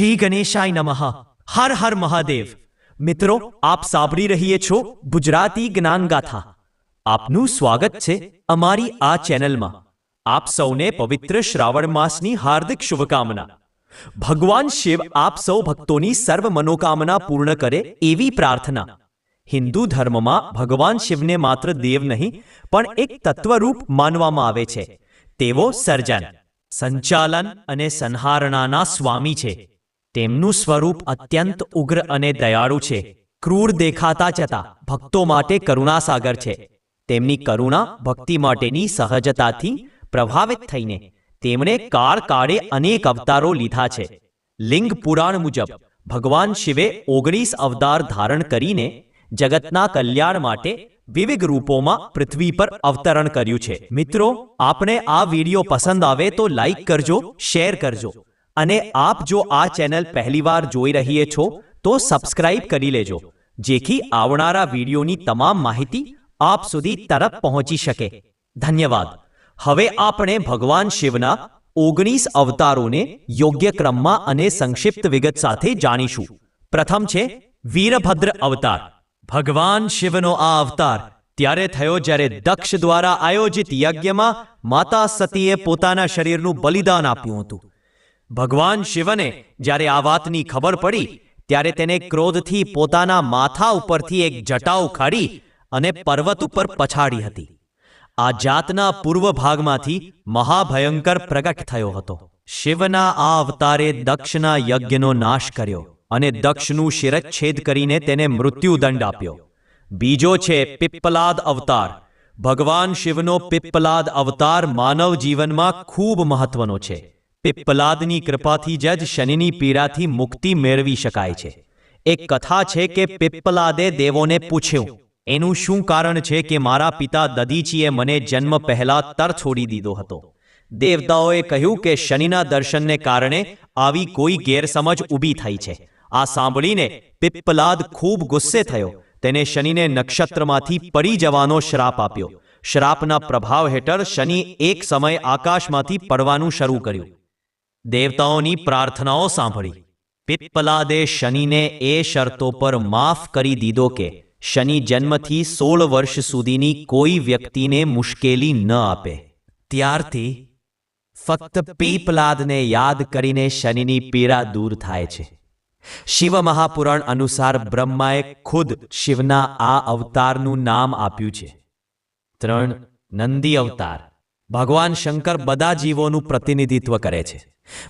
શ્રી ગણેશાય નમઃ. હર હર મહાદેવ. મિત્રો, આપ સાંભળી રહીએ છો ગુજરાતી જ્ઞાનગાથા. આપનું સ્વાગત છે અમારી આ ચેનલમાં. આપ સૌને પવિત્ર શ્રાવણ માસની હાર્દિક શુભકામના. ભગવાન શિવ આપ સૌ ભક્તોની સર્વ મનોકામના પૂર્ણ કરે એવી પ્રાર્થના. હિન્દુ ધર્મમાં ભગવાન શિવને માત્ર દેવ નહીં, પણ એક તત્વરૂપ માનવામાં આવે છે. તેઓ સર્જન, સંચાલન અને સંહારણાના સ્વામી છે. તેમનું સ્વરૂપ અત્યંત ઉગ્ર અને દયાળુ છે. ક્રૂર દેખાતા છતાં ભક્તો માટે કરુણાસાગર છે. તેમની કરુણા ભક્તિ માટેની સહજતાથી પ્રભાવિત થઈને તેમણે કાળ કાળે અનેક અવતારો લીધા છે. લિંગ પુરાણ મુજબ ભગવાન શિવે ઓગણીસ અવતાર ધારણ કરીને જગતના કલ્યાણ માટે વિવિધ રૂપોમાં પૃથ્વી પર અવતરણ કર્યું છે. મિત્રો, આપને આ વીડિયો પસંદ આવે તો લાઈક કરજો, શેર કરજો. અને આપ જો આ ચેનલ પહેલીવાર જોઈ રહીએ છો, તો સબસ્ક્રાઇબ કરી લેજો, જેથી આવનારા વિડીયોની તમામ માહિતી આપ સુધી તરત પહોંચી શકે. ધન્યવાદ. હવે આપણે ભગવાન શિવના ઓગણીસ અવતારોને યોગ્ય ક્રમમાં અને સંક્ષિપ્ત વિગત સાથે જાણીશું. પ્રથમ છે, વીરભદ્ર અવતાર. ભગવાન શિવનો આ અવતાર ત્યારે થયો જ્યારે દક્ષ દ્વારા આયોજિત યજ્ઞમાં માતા સતીએ પોતાના શરીરનું બલિદાન આપ્યું હતું. ભગવાન શિવને જ્યારે આ વાતની ખબર પડી, ત્યારે તેને ક્રોધથી પોતાના માથા ઉપરથી એક જટા ઉખાડી અને પર્વત ઉપર પછાડી હતી. આ જાતના પૂર્વ ભાગમાંથી મહાભયંકર પ્રગટ થયો હતો. શિવના આ અવતારે દક્ષના યજ્ઞનો નાશ કર્યો અને દક્ષનું શિરચ્છેદ કરીને તેને મૃત્યુદંડ આપ્યો. બીજો છે પિપ્પલાદ અવતાર. ભગવાન શિવનો પિપ્પલાદ અવતાર માનવ જીવનમાં ખૂબ મહત્વનો છે. પિપ્પલાદની કૃપાથી જ શનિની પીડાથી મુક્તિ મેળવી શકાય છે. એક કથા છે કે પિપ્પલાદે દેવોને પૂછ્યું, એનું શું કારણ છે કે મારા પિતા દદીચીએ મને જન્મ પહેલા તર છોડી દીધો હતો? દેવતાઓએ કહ્યું કે શનિના દર્શનને કારણે આવી કોઈ ગેરસમજ ઊભી થઈ છે. આ સાંભળીને પિપ્પલાદ ખૂબ ગુસ્સે થયો. તેને શનિને નક્ષત્રમાંથી પડી જવાનો શ્રાપ આપ્યો. શ્રાપના પ્રભાવ હેઠળ શનિ એક સમય આકાશમાંથી પડવાનું શરૂ કર્યું. દેવતાઓની પ્રાર્થનાઓ સાંભળી. પિપ્પલાદે શનિને એ શરતો પર માફ કરી દીધો કે શનિ જન્મથી સોળ વર્ષ સુધીની કોઈ વ્યક્તિને મુશ્કેલી ન આપે. ત્યારથી ફક્ત પીપલાદને યાદ કરીને શનિની પીડા દૂર થાય છે. શિવ મહાપુરાણ અનુસાર બ્રહ્માએ ખુદ શિવના આ અવતારનું નામ આપ્યું છે. ત્રણ નંદી અવતાર. ભગવાન શંકર બધા જીવોનું પ્રતિનિધિત્વ કરે છે.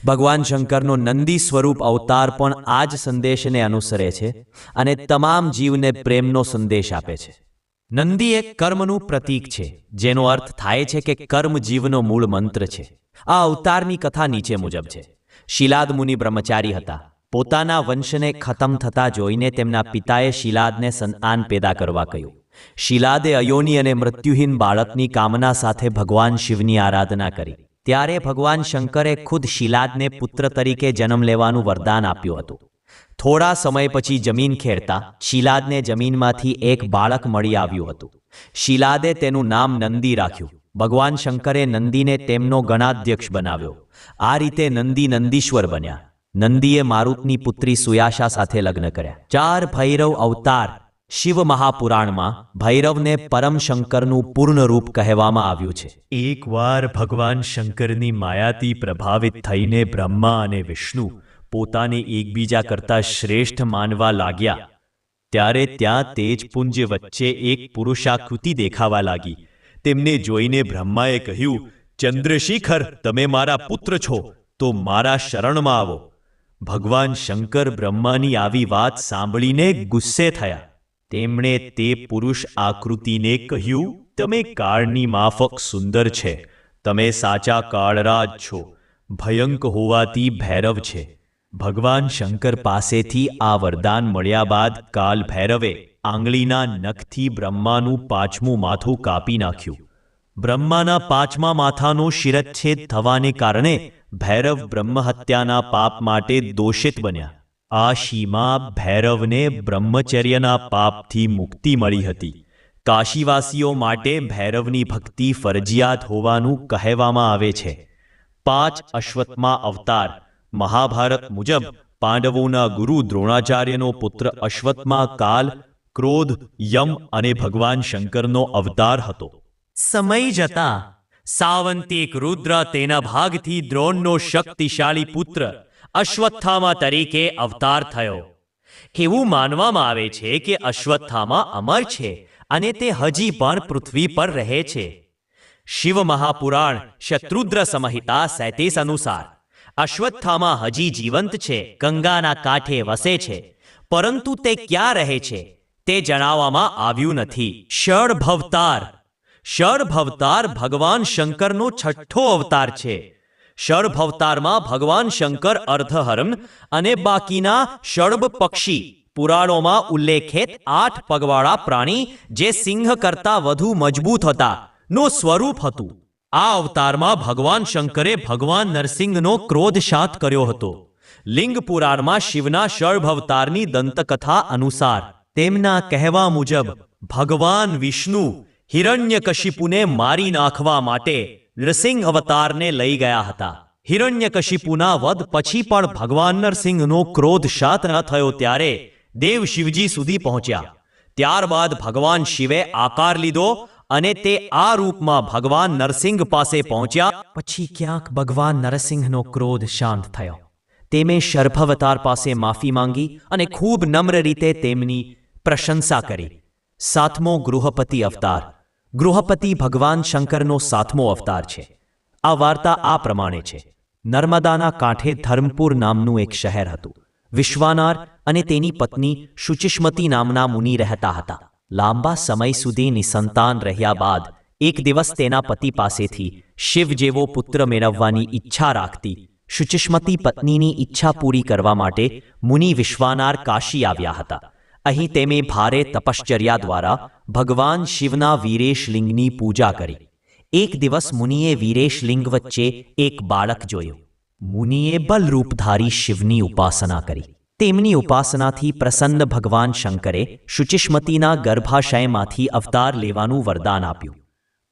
ભગવાન શંકરનો નંદી સ્વરૂપ અવતાર પણ આ જ સંદેશને અનુસરે છે અને તમામ જીવને પ્રેમનો સંદેશ આપે છે. નંદી એક કર્મનું પ્રતીક છે, જેનો અર્થ થાય છે કે કર્મ જીવનો મૂળ મંત્ર છે. આ અવતારની કથા નીચે મુજબ છે. શિલાદ મુનિ બ્રહ્મચારી હતા. પોતાના વંશને ખતમ થતા જોઈને તેમના પિતાએ શિલાદને સંતાન પેદા કરવા કહ્યું. શિલાદે અયોની અને મૃત્યુહીન બાળકની કામના સાથે ભગવાન શિવની આરાધના કરી. ત્યારે ભગવાન શંકરે ખુદ શિલાદને પુત્ર તરીકે જન્મ લેવાનું વરદાન આપ્યું હતું. થોડા સમય પછી જમીન ખેડતા શિલાદને જમીનમાંથી એક બાળક મળી આવ્યું હતું. શિલાદે તેનું નામ નંદી રાખ્યું. ભગવાન શંકરે નંદીને તેમનો ગણાધ્યક્ષ બનાવ્યો. આ રીતે નંદી નંદીશ્વર બન્યા. નંદીએ મારુતની પુત્રી સુયાશા સાથે લગ્ન કર્યા. ચાર ભૈરવ અવતાર શિવ મહાપુરાણમાં ભૈરવને પરમ શંકરનું પૂર્ણ રૂપ કહેવામાં આવ્યું છે. એકવાર ભગવાન શંકરની માયાથી પ્રભાવિત થઈને બ્રહ્મા અને વિષ્ણુ પોતાને એકબીજા કરતા શ્રેષ્ઠ માનવા લાગ્યા, ત્યારે ત્યાં તેજપુંજ વચ્ચે એક પુરુષાકૃતિ દેખાવા લાગી. તેમને જોઈને બ્રહ્માએ કહ્યું, ચંદ્રશેખર, તમે મારા પુત્ર છો, તો મારા શરણમાં આવો. ભગવાન શંકર બ્રહ્માની આવી વાત સાંભળીને ગુસ્સે થયા. તેમણે તે પુરુષ આકૃતિને કહ્યું, તમે કાળની માફક સુંદર છે. તમે સાચા કાળરાજ છો. ભયંક હોવાથી ભૈરવ છે. ભગવાન શંકર પાસેથી આ વરદાન મળ્યા બાદ કાલ ભૈરવે આંગળીના નખથી બ્રહ્માનું પાંચમું માથું કાપી નાખ્યું. બ્રહ્માના પાંચમા માથાનો શિરચ્છેદ થવાને કારણે ભૈરવ બ્રહ્મહત્યાના પાપ માટે દોષિત બન્યા. આ શીમા ભૈરવને બ્રહ્મચર્યના પાપથી મુક્તિ મળી હતી. કાશીવાસીઓ માટે ભૈરવની ભક્તિ ફરજિયાત હોવાનું કહેવામાં આવે છે. પાંચ અશ્વત્થમાં અવતાર, મહાભારત મુજબ પાંડવોના ગુરુ દ્રોણાચાર્યનો પુત્ર અશ્વત્થમાં કાલ, ક્રોધ, યમ અને ભગવાન શંકરનો અવતાર હતો. સમય જતા સાવંતિક રુદ્ર તેના ભાગથી દ્રોણનો શક્તિશાળી પુત્ર અશ્વત્થામા તરીકે અવતાર થયો. એવું માનવામાં આવે છે કે અશ્વત્થામા અમર છે અને તે હજી પણ પૃથ્વી પર રહે છે. શિવ મહાપુરાણ શત્રુદ્ર સંહિતા સૈતીસ અનુસાર, અશ્વત્થામા હજી જીવંત છે, ગંગાના કાંઠે વસે છે, પરંતુ તે ક્યાં રહે છે, તે જણાવવામાં આવ્યું નથી. ષડભવતાર ષડભવતાર ભગવાન શંકરનો છઠ્ઠો અવતાર છે. ષડભવતારમાં ભગવાન શંકર, અર્ધહરણ અને બાકીના શર્ભ પક્ષી. પુરાણોમાં ઉલ્લેખિત આઠ પગવાળા પ્રાણી જે સિંહ કરતા વધુ મજબૂત હતા, નું સ્વરૂપ હતું. આ અવતારમાં ભગવાન શંકરે ભગવાન નરસિંહનો ક્રોધ શાંત કર્યો હતો. લિંગ પુરાણમાં શિવના ષડભવતારની દંતકથા અનુસાર, તેમના કહેવા મુજબ, ભગવાન વિષ્ણુ હિરણ્યકશિપુને મારી નાખવા માટે નૃસિંહ અવતારને લઈ ગયા હતા હિરણ્યકશિપુના વધ પછી પણ ભગવાન નરસિંહનો ક્રોધ શાંત ન થયો ત્યારે દેવ શિવજી સુધી પહોંચ્યા ત્યારબાદ ભગવાન શિવે આકાર લીધો અને તે આ રૂપમાં ભગવાન નરસિંહ પાસે પહોંચ્યા પછી ક્યાંક ભગવાન નરસિંહનો ક્રોધ શાંત થયો તેમે શર્ભવતાર પાસે માફી માંગી અને ખૂબ નમ્ર રીતે તેમની પ્રશંસા કરી સાતમો ગૃહપતિ અવતાર ગૃહપતિ ભગવાન શંકરનો સાતમો અવતાર છે. આ વાર્તા આ પ્રમાણે છે. નર્મદાના કાંઠે ધર્મપુર નામનું એક શહેર હતું. વિશ્વાનાર અને તેની પત્ની શુચિષ્મતી નામના મુનિ રહેતા હતા. લાંબા સમય સુધી નિસંતાન રહ્યા બાદ એક દિવસ તેના પતિ પાસેથી શિવ જેવો પુત્ર મેળવવાની ઈચ્છા રાખતી શુચિષ્મતી પત્નીની ઈચ્છા પૂરી કરવા માટે મુનિ વિશ્વાનાર કાશી આવ્યા હતા. અહીં તેમે ભારે તપશ્ચર્યા દ્વારા ભગવાન શિવના વીરેશલિંગની પૂજા કરી. એક દિવસ મુનિએ વીરેશલિંગ વચ્ચે એક બાળક જોયું. મુનિએ બલરૂપધારી શિવની ઉપાસના કરી. તેમની ઉપાસનાથી પ્રસન્ન ભગવાન શંકરે શુચિષ્મતીના ગર્ભાશયમાંથી અવતાર લેવાનું વરદાન આપ્યું.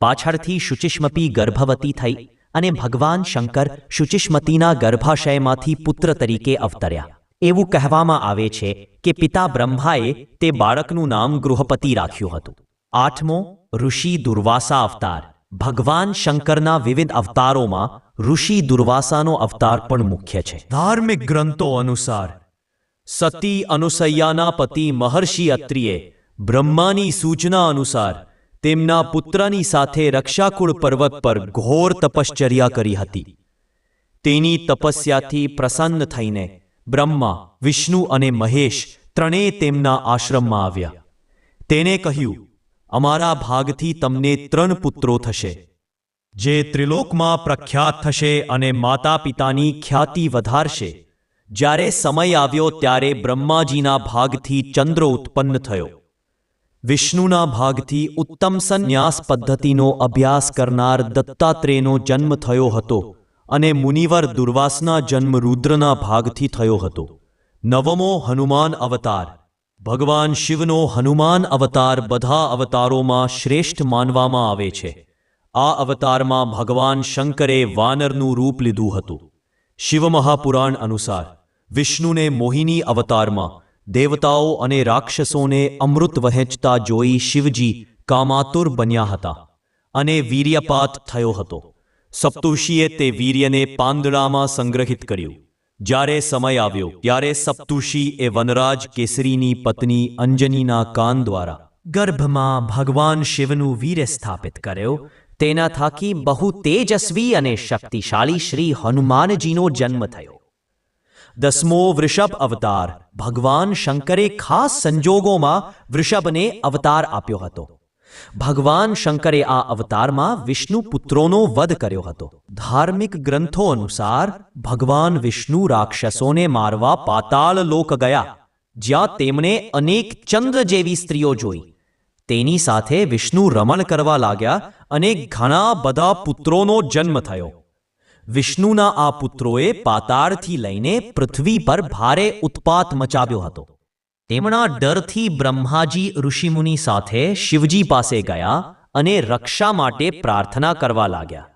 પાછળથી શુચિષ્મપી ગર્ભવતી થઈ અને ભગવાન શંકર શુચિષ્મતીના ગર્ભાશયમાંથી પુત્ર તરીકે અવતર્યા. એવું કહેવામાં આવે છે કે પિતા બ્રહ્માએ તે બાળકનું નામ ગૃહપતિ રાખ્યું હતું. આઠમો, ઋષિ દુર્વાસા અવતાર. ભગવાન શંકરના વિવિધ અવતારોમાં ઋષિ દુર્વાસાનો અવતાર પણ મુખ્ય છે. ધાર્મિક ગ્રંથો અનુસાર, સતી અનુસૈયાના પતિ મહર્ષિ અત્રિએ બ્રહ્માની સૂચના અનુસાર તેમના પુત્રની સાથે રક્ષાકુળ પર્વત પર ઘોર તપશ્ચર્યા કરી હતી. તેની તપસ્યાથી પ્રસન્ન થઈને બ્રહ્મા, વિષ્ણુ અને મહેશ ત્રણેય તેમના આશ્રમમાં આવ્યા. તેને કહ્યું, અમારા ભાગથી તમને ત્રણ પુત્રો થશે, જે ત્રિલોકમાં પ્રખ્યાત થશે અને માતા પિતાની ખ્યાતિ વધારશે. જ્યારે સમય આવ્યો ત્યારે બ્રહ્માજીના ભાગથી ચંદ્ર ઉત્પન્ન થયો. વિષ્ણુના ભાગથી ઉત્તમ સંન્યાસ પદ્ધતિનો અભ્યાસ કરનાર દત્તાત્રેયનો જન્મ થયો હતો. અને મુનિવર દુર્વાસના જન્મ રુદ્રના ભાગથી થયો હતો. નવમો હનુમાન અવતાર. ભગવાન શિવનો હનુમાન અવતાર બધા અવતારોમાં શ્રેષ્ઠ માનવામાં આવે છે. આ અવતારમાં ભગવાન શંકરે વાનરનું રૂપ લીધું હતું. શિવ મહાપુરાણ અનુસાર, વિષ્ણુને મોહિની અવતારમાં દેવતાઓ અને રાક્ષસોને અમૃત વહેંચતા જોઈ શિવજી કામાતુર બન્યા હતા અને વીર્યપાત થયો હતો. સપ્તુષીએ તે વીર્યને પાંદડામાં સંગ્રહિત કર્યું. જ્યારે સમય આવ્યો, ત્યારે સપ્તુષી એ વનરાજ કેસરીની પત્ની અંજનીના કાન દ્વારા ગર્ભમાં ભગવાન શિવનું વીર્ય સ્થાપિત કર્યો. તેના થાકી બહુ તેજસ્વી અને શક્તિશાળી શ્રી હનુમાનજીનો જન્મ થયો. દસમો વૃષભ અવતાર, ભગવાન શંકરે ખાસ સંજોગોમાં વૃષભને અવતાર આપ્યો હતો. ભગવાન શંકરે આ અવતારમાં વિષ્ણુ પુત્રોનો વધ કર્યો હતો. ધાર્મિક ગ્રંથો અનુસાર ભગવાન વિષ્ણુ રાક્ષસોને મારવા પાતાળ લોક ગયા, જ્યાં તેમણે અનેક ચંદ્ર જેવી સ્ત્રીઓ જોઈ. તેની સાથે વિષ્ણુ રમણ કરવા લાગ્યા અને ઘણા બધા પુત્રોનો જન્મ થયો. વિષ્ણુના આ પુત્રોએ પાતાળથી લઈને પૃથ્વી પર ભારે ઉત્પાત મચાવ્યો હતો. તેમના ડરથી બ્રહ્માજી ઋષિમુનિ સાથે શિવજી પાસે ગયા અને રક્ષા માટે પ્રાર્થના કરવા લાગ્યા.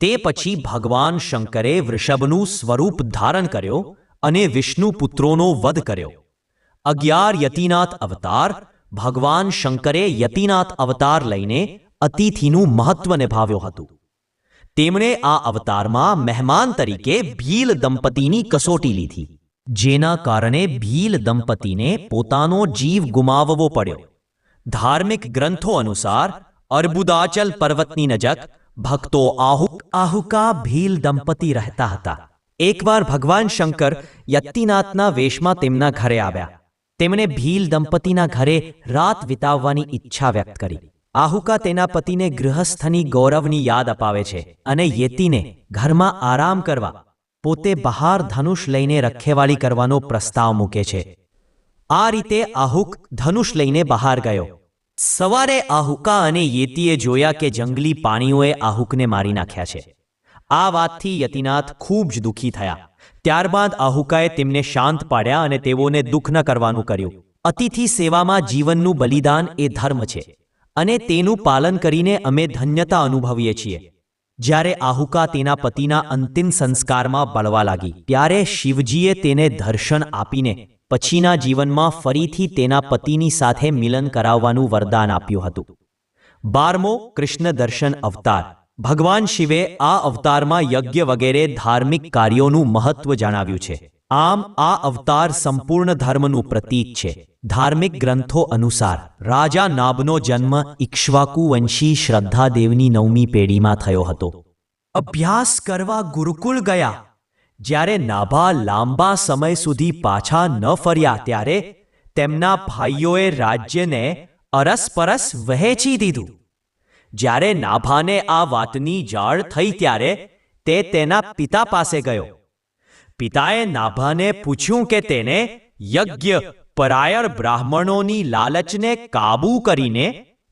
તે પછી ભગવાન શંકરે વૃષભનું સ્વરૂપ ધારણ કર્યો અને વિષ્ણુ પુત્રોનો વધ કર્યો. અગિયાર યતિનાથ અવતાર, ભગવાન શંકરે યતિનાથ અવતાર લઈને અતિથિનું મહત્વ નિભાવ્યું હતું. તેમણે આ અવતારમાં મહેમાન તરીકે ભીલ દંપતીની કસોટી લીધી. જેના કારણે ભીલ દંપતીને પોતાનો જીવ ગુમાવવો પડ્યો. ધાર્મિક ગ્રંથો અનુસાર, અર્બુદાચલ પર્વતની નજક ભક્તો આહુક આહુકા ભીલ દંપતી રહેતા હતા. એકવાર ભગવાન શંકર યત્તિનાથના વેશમાં તેમના ઘરે આવ્યા. તેમણે ભીલ દંપતીના ઘરે રાત વિતાવવાની ઈચ્છા વ્યક્ત કરી. આહુકા તેના પતિને ગૃહસ્થની ગૌરવની યાદ અપાવે છે અને યેતીને ઘરમાં આરામ કરવા પોતે બહાર ધનુષ લઈને રખેવાળી કરવાનો પ્રસ્તાવ મૂકે છે. આ રીતે આહુક ધનુષ લઈને બહાર ગયો. સવારે આહુકા અને યેતીએ જોયા કે જંગલી પાણીઓએ આહુકને મારી નાખ્યા છે. આ વાતથી યતિનાથ ખૂબ જ દુઃખી થયા. ત્યારબાદ આહુકાએ તેમને શાંત પાડ્યા અને તેઓને દુઃખ ન કરવાનું કર્યું. અતિથિ સેવામાં જીવનનું બલિદાન એ ધર્મ છે. અને તેનું પાલન કરીને અમે ધન્યતા અનુભવીએ છીએ. જ્યારે આહુકા તેના પતિના અંતિમ સંસ્કારમાં બળવા લાગી, ત્યારે શિવજીએ તેને દર્શન આપીને પછીના જીવનમાં ફરીથી તેના પતિની સાથે મિલન કરાવવાનું વરદાન આપ્યું હતું. બારમો કૃષ્ણ દર્શન અવતાર. ભગવાન શિવે આ અવતારમાં યજ્ઞ વગેરે ધાર્મિક કાર્યોનું મહત્વ જણાવ્યું છે. આમ આ અવતાર સંપૂર્ણ ધર્મનું પ્રતીક છે. ધાર્મિક ગ્રંથો અનુસાર, રાજા નાબનો જન્મ ઇક્ષ્વાકુ વંશી શ્રદ્ધાદેવની નવમી પેઢીમાં થયો હતો. અભ્યાસ કરવા ગુરુકુળ ગયા. જ્યારે નાભા લાંબા સમય સુધી પાછા ન ફર્યા, ત્યારે તેમના ભાઈઓએ રાજ્યને અરસપરસ વહેંચી દીધું. જ્યારે નાભાને આ વાતની જાણ થઈ, ત્યારે તે તેના પિતા પાસે ગયો. પિતાએ નાભાને પૂછ્યું કે તેને યજ્ઞ પરાયર બ્રાહ્મણોની લાલચને કાબૂ કરીને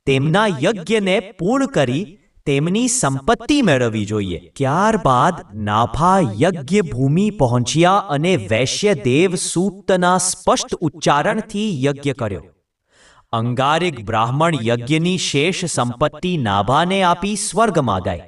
તેમના યજ્ઞને પૂર્ણ કરી તેમની સંપત્તિ મેળવવી જોઈએ. ત્યારબાદ નાભા યજ્ઞ ભૂમિ પહોંચ્યા અને વૈશ્યદેવ સૂપ્તના સ્પષ્ટ ઉચ્ચારણથી યજ્ઞ કર્યો. અંગારિક બ્રાહ્મણ યજ્ઞની શેષ સંપત્તિ નાભાને આપી સ્વર્ગમાં ગઈ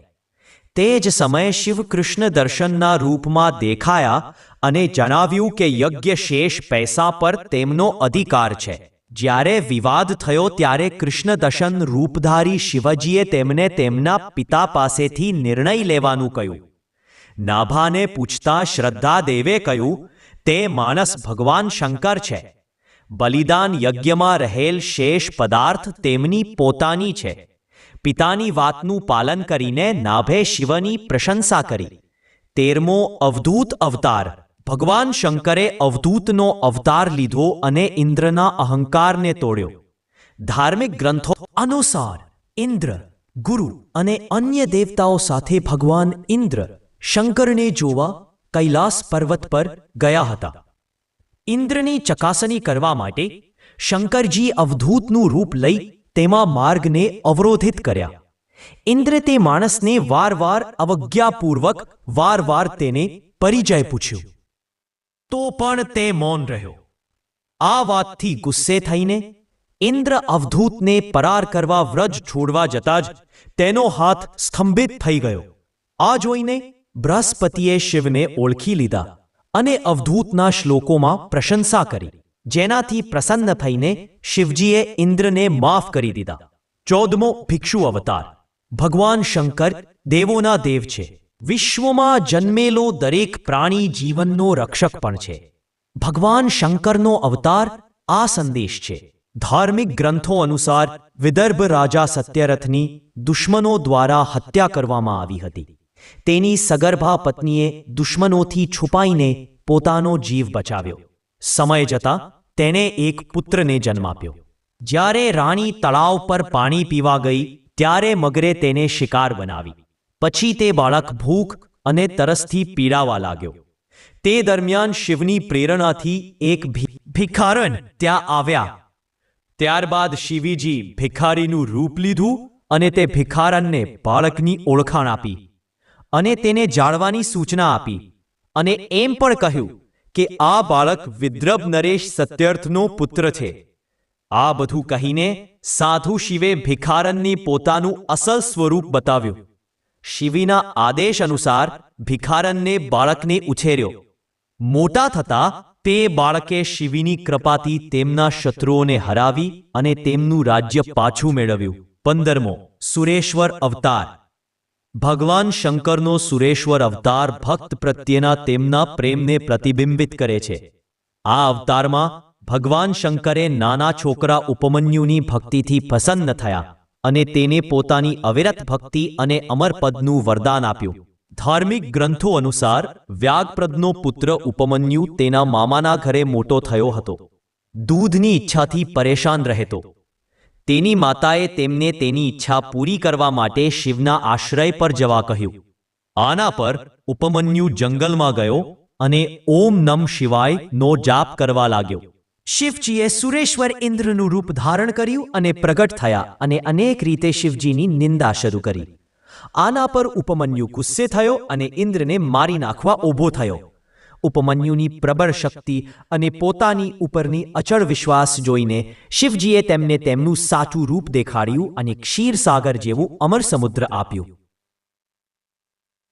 તે જ સમયે શિવ કૃષ્ણ દર્શનના રૂપમાં દેખાયા અને જણાવ્યું કે યજ્ઞ શેષ પૈસા પર તેમનો અધિકાર છે. જ્યારે વિવાદ થયો ત્યારે કૃષ્ણ દર્શન રૂપધારી શિવજીએ તેમને તેમના પિતા પાસેથી નિર્ણય લેવાનું કહ્યું. નાભાને પૂછતા શ્રદ્ધાદેવે કહ્યું, તે માણસ ભગવાન શંકર છે. બલિદાન યજ્ઞમાં રહેલ શેષ પદાર્થ તેમની પોતાની છે. પિતાની વાતનું પાલન કરીને નાભે શિવની પ્રશંસા કરી. તેરમો અવધૂત અવતાર. ભગવાન શંકરે અવધૂતનો અવતાર લીધો અને ઇન્દ્રના અહંકારને તોડ્યો. ધાર્મિક ગ્રંથો અનુસાર, ઇન્દ્ર, ગુરુ અને અન્ય દેવતાઓ સાથે ભગવાન ઇન્દ્ર શંકરને જોવા કૈલાસ પર્વત પર ગયા હતા. ઇન્દ્રની ચકાસણી કરવા માટે શંકરજી અવધૂતનું રૂપ લઈ તેમાં માર્ગને અવરોધિત કર્યા. ઇન્દ્રે તે માણસને વારવાર અવજ્ઞાપૂર્વક, વારવાર તેને પરિચય પૂછ્યો. તો પણ તે મૌન રહ્યો. આ વાતથી ગુસ્સે થઈને ઇન્દ્ર અવધૂતને પરાર કરવા વ્રજ છોડવા જતા જ તેનો હાથ સ્તંભિત થઈ ગયો. આ જોઈને બૃહસ્પતિએ શિવને ઓળખી લીધા અને અવધૂતના શ્લોકોમાં પ્રશંસા કરી. જેનાથી પ્રસન્ન થઈને શિવજીએ ઇન્દ્રને માફ કરી દીધા. ચૌદમો ભિક્ષુ અવતાર. ભગવાન શંકર દેવોના દેવ છે. વિશ્વમાં જન્મેલો દરેક પ્રાણી જીવનનો રક્ષક પણ છે. ભગવાન શંકરનો અવતાર આ સંદેશ છે. ધાર્મિક ગ્રંથો અનુસાર વિદર્ભ રાજા સત્યરથની દુશ્મનો દ્વારા હત્યા કરવામાં આવી હતી. તેની સગર્ભા પત્નીએ દુશ્મનોથી છુપાઈને પોતાનો જીવ બચાવ્યો. સમય જતાં તેને એક પુત્રને જન્મ આપ્યો. જ્યારે રાણી તળાવ પર પાણી પીવા ગઈ, ત્યારે મગરે તેને શિકાર બનાવી. પછી તે બાળક ભૂખ અને તરસથી પીડાવા લાગ્યો. તે દરમિયાન શિવની પ્રેરણાથી એક ભિખારન ત્યાં આવ્યા. ત્યારબાદ શિવીજી ભિખારીનું રૂપ લીધું અને તે ભિખારનને બાળકની ઓળખાણ આપી અને તેને જાળવાની સૂચના આપી અને એમ પણ કહ્યું કે આ બાળક વિદ્રભ નરેશ સત્યર્થનો પુત્ર છે. આ બધું કહીને સાધુ શિવે ભિખારનની પોતાનું અસલ સ્વરૂપ બતાવ્યું. શિવીના આદેશ અનુસાર ભિખારનને બાળકને ઉછેર્યો. મોટા થતા તે બાળકે શિવીની કૃપાથી તેમના શત્રુઓને હરાવી અને તેમનું રાજ્ય પાછું મેળવ્યું. પંદરમો, સુરેશ્વર અવતાર. ભગવાન શંકરનો સુરેશ્વર અવતાર ભક્ત પ્રત્યેના તેમના પ્રેમને પ્રતિબિંબિત કરે છે. આ અવતારમાં ભગવાન શંકરે નાના છોકરા ઉપમન્યુની ભક્તિથી પ્રસન્ન થયા અને તેને પોતાની અવિરત ભક્તિ અને અમરપદનું વરદાન આપ્યું. ધાર્મિક ગ્રંથો અનુસાર વ્યાગપ્રદનો પુત્ર ઉપમન્યુ તેના મામાના ઘરે મોટો થયો હતો. દૂધની ઈચ્છાથી પરેશાન રહેતો. તેની માતાએ તેમને તેની ઈચ્છા પૂરી કરવા માટે શિવના આશ્રય પર જવા કહ્યું. આના પર ઉપમન્યુ જંગલમાં ગયો અને ઓમ નમ શિવાય નો જાપ કરવા લાગ્યો. શિવજીએ સુરેશ્વર ઇન્દ્રનું રૂપ ધારણ કર્યું અને પ્રગટ થયા અને અનેક રીતે શિવજીની નિંદા શરૂ કરી. આના પર ઉપમન્યુ ગુસ્સે થયો અને ઇન્દ્રને મારી નાખવા ઊભો થયો. ઉપમન્યુની પ્રબળ શક્તિ અને પોતાની ઉપરની અચળ વિશ્વાસ જોઈને શિવજીએ તેમને તેમનું સાચું રૂપ દેખાડ્યું અને ક્ષીરસાગર જેવું અમર સમુદ્ર આપ્યું.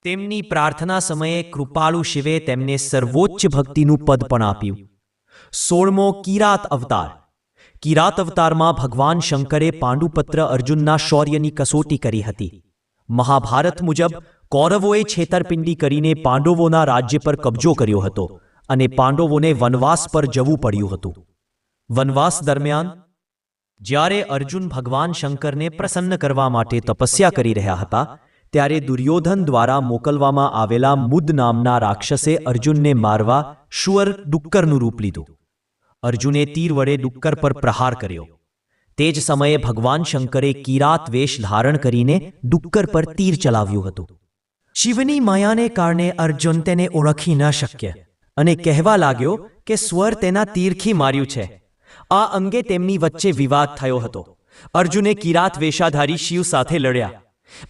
તેમની પ્રાર્થના સમયે કૃપાળુ શિવે તેમને સર્વોચ્ચ ભક્તિનું પદ પણ આપ્યું. સોળમો કિરાત અવતાર. કિરાત અવતારમાં ભગવાન શંકરે પાંડુપત્ર અર્જુનના શૌર્યની કસોટી કરી હતી. મહાભારત મુજબ કૌરવોએ છેતરપિંડી કરીને પાંડવોના રાજ્ય પર કબજો કર્યો હતો અને પાંડવોને વનવાસ પર જવું પડ્યું હતું. વનવાસ દરમિયાન, જ્યારે અર્જુન ભગવાન શંકરને પ્રસન્ન કરવા માટે તપસ્યા કરી રહ્યા હતા, ત્યારે દુર્યોધન દ્વારા મોકલવામાં આવેલા મુદ નામના રાક્ષસે અર્જુનને મારવા શુઅર ડુક્કરનું રૂપ લીધું. અર્જુને તીર વડે ડુક્કર પર પ્રહાર કર્યો. તે જ સમયે ભગવાન શંકરે કિરાત વેશ ધારણ કરીને ડુક્કર પર તીર ચલાવ્યું હતું. શિવની માયાને કારણે અર્જુન તેને ઓળખી ન શક્ય. અને કહેવા લાગ્યો કે સ્વર તેના તીરથી માર્યું છે. આ અંગે તેમની વચ્ચે વિવાદ થયો હતો. અર્જુને કિરાત વેશાધારી શિવ સાથે લડ્યા.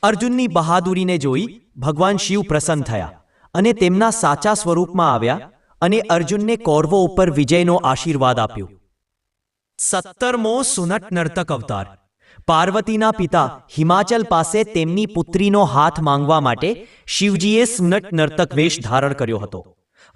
અર્જુનની બહાદુરીને જોઈ ભગવાન શિવ પ્રસન્ન થયા અને તેમના સાચા સ્વરૂપમાં આવ્યા અને અર્જુનને કૌરવો ઉપર વિજયનો આશીર્વાદ આપ્યો. સત્તરમો સુનટ નર્તક અવતાર. પાર્વતીના પિતા હિમાચલ પાસે તેમની પુત્રીનો હાથ માંગવા માટે શિવજીએ સ્નટ નર્તક વેશ ધારણ કર્યો હતો.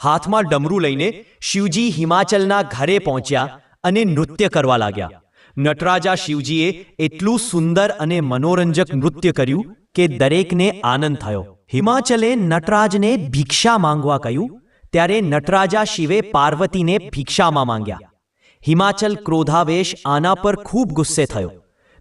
હાથમાં ડમરું લઈને શિવજી હિમાચલના ઘરે પહોંચ્યા અને નૃત્ય કરવા લાગ્યા. નટરાજા શિવજીએ એટલું સુંદર અને મનોરંજક નૃત્ય કર્યું કે દરેકને આનંદ થયો. હિમાચલે નટરાજને ભિક્ષા માંગવા કહ્યું, ત્યારે નટરાજા શિવે પાર્વતીને ભિક્ષામાં માંગ્યા. હિમાચલ ક્રોધાવેશ આના પર ખૂબ ગુસ્સે થયો.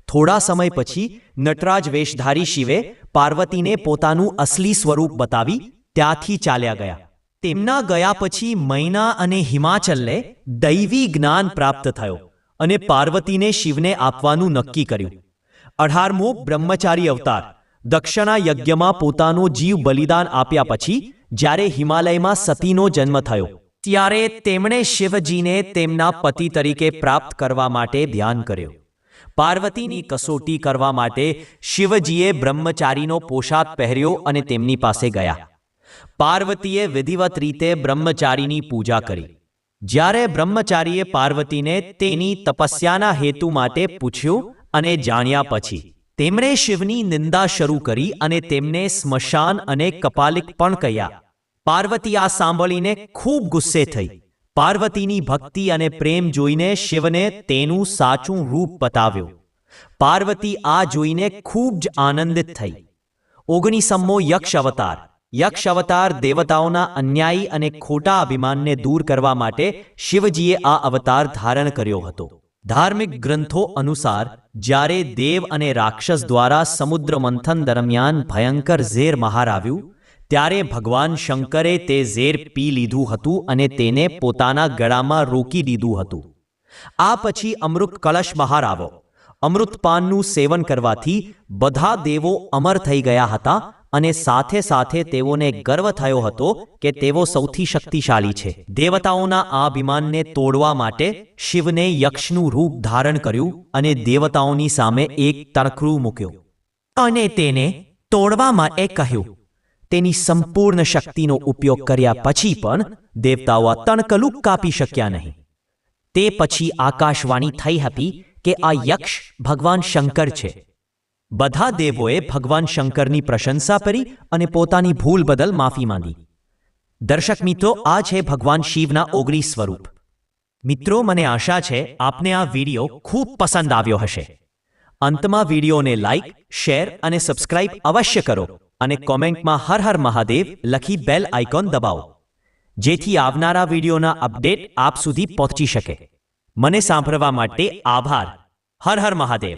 થોડા સમય પછી નટરાજ વેશધારી શિવે પાર્વતીને પોતાનું અસલી સ્વરૂપ બતાવી ત્યાંથી ચાલ્યા ગયા. તેમના ગયા પછી મૈના અને હિમાચલને દૈવી જ્ઞાન પ્રાપ્ત થયો અને પાર્વતીને શિવને આપવાનું નક્કી કર્યું. અઢારમો બ્રહ્મચારી અવતાર, દક્ષિણા યજ્ઞમાં પોતાનો જીવ બલિદાન આપ્યા પછી જ્યારે હિમાલયમાં સતીનો જન્મ થયો, ત્યારે તેમણે શિવજીને તેમના પતિ તરીકે પ્રાપ્ત કરવા માટે ધ્યાન કર્યો. પાર્વતીની કસોટી કરવા માટે શિવજીએ બ્રહ્મચારીનો પોશાક પહેર્યો અને તેમની પાસે ગયા. પાર્વતીએ વિધિવત રીતે બ્રહ્મચારીની પૂજા કરી. જ્યારે બ્રહ્મચારીએ પાર્વતીને તેની તપસ્યાના હેતુ માટે પૂછ્યું અને જાણ્યા પછી, તેમણે શિવની નિંદા શરૂ કરી અને તેમને સ્મશાન અને કપાલિક પણ કહ્યા. પાર્વતી આ સાંભળીને ખૂબ ગુસ્સે થઈ. પાર્વતીની ભક્તિ અને પ્રેમ જોઈને શિવને તેનું સાચું રૂપ બતાવ્યું. પાર્વતી આ જોઈને ખૂબ જ આનંદિત થઈ. ઓગણીસમો યક્ષ અવતાર. યક્ષ અવતાર દેવતાઓના અન્યાયી અને ખોટા અભિમાનને દૂર કરવા માટે શિવજીએ આ અવતાર ધારણ કર્યો હતો. ધાર્મિક ગ્રંથો અનુસાર, જ્યારે દેવ અને રાક્ષસ દ્વારા સમુદ્ર મંથન દરમિયાન ભયંકર ઝેર મહાર આવ્યું ત્યારે ભગવાન શંકરે તે ઝેર પી લીધું હતું અને તેને પોતાના ગળામાં રોકી દીધું હતું. આ પછી અમૃત કળશ બહાર આવો અમૃતપાનનું સેવન કરવાથી બધા દેવો અમર થઈ ગયા હતા અને સાથે સાથે તેઓને ગર્વ થયો હતો કે તેઓ સૌથી શક્તિશાળી છે. દેવતાઓના આ અભિમાનને તોડવા માટે શિવને યક્ષનું રૂપ ધારણ કર્યું અને દેવતાઓની સામે એક તણખરું મૂક્યો. અને તેને તોડવા માટે કહ્યું તેની સંપૂર્ણ શક્તિનો ઉપયોગ કર્યા પછી પણ દેવતાઓ આ તણકલું કાપી શક્યા નહીં. તે પછી આકાશવાણી થઈ હતી કે આ યક્ષ ભગવાન શંકર છે. બધા દેવોએ ભગવાન શંકરની પ્રશંસા કરી અને પોતાની ભૂલ બદલ માફી માંગી. દર્શક મિત્રો, આ છે ભગવાન શિવના ઓગણીસ સ્વરૂપ. મિત્રો, મને આશા છે આપને આ વીડિયો ખૂબ પસંદ આવ્યો હશે. અંતમાં વિડીયોને લાઇક શેર અને સબસ્ક્રાઇબ અવશ્ય કરો. અને કોમેન્ટમાં હર હર મહાદેવ લખી બેલ આઇકોન દબાવો. જેથી આવનારા વિડીયોના અપડેટ આપ સુધી પહોંચી શકે. મને સાંભળવા માટે આભાર. હર હર મહાદેવ.